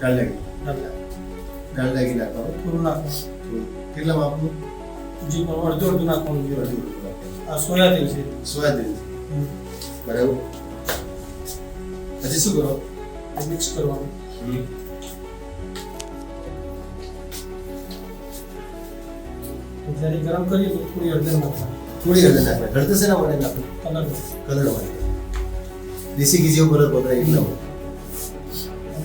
ડાલડા ડાલડાગી નાખવાનું થોડું નાખો કેટલા માપનું જી અડધું અડધું નાખવાનું છે. અડધું નાખવાનું. આ સોયા તેલ છે. સોયાબીન. હમ. બરાબર. પછી શું કરો? મિક્સ કરવાનું. જ્યારે ગરમ કરીએ તો થોડી હળદર નાખવાની. થોડી હળદર નાખવાની. હળદર શેના માટે નાખવું કલર. કલર માટે. દેશી ઘી જેવો કલર પકડાય એટલા માટે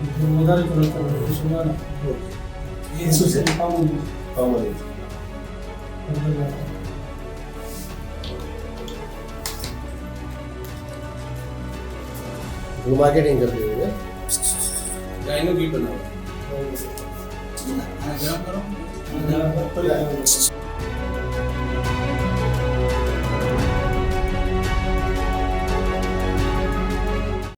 Mudare con la tradizionale. Eso se le paga un Paga un वो मार्केटिंग कर रही है गाइनो की बनाओ गरम करो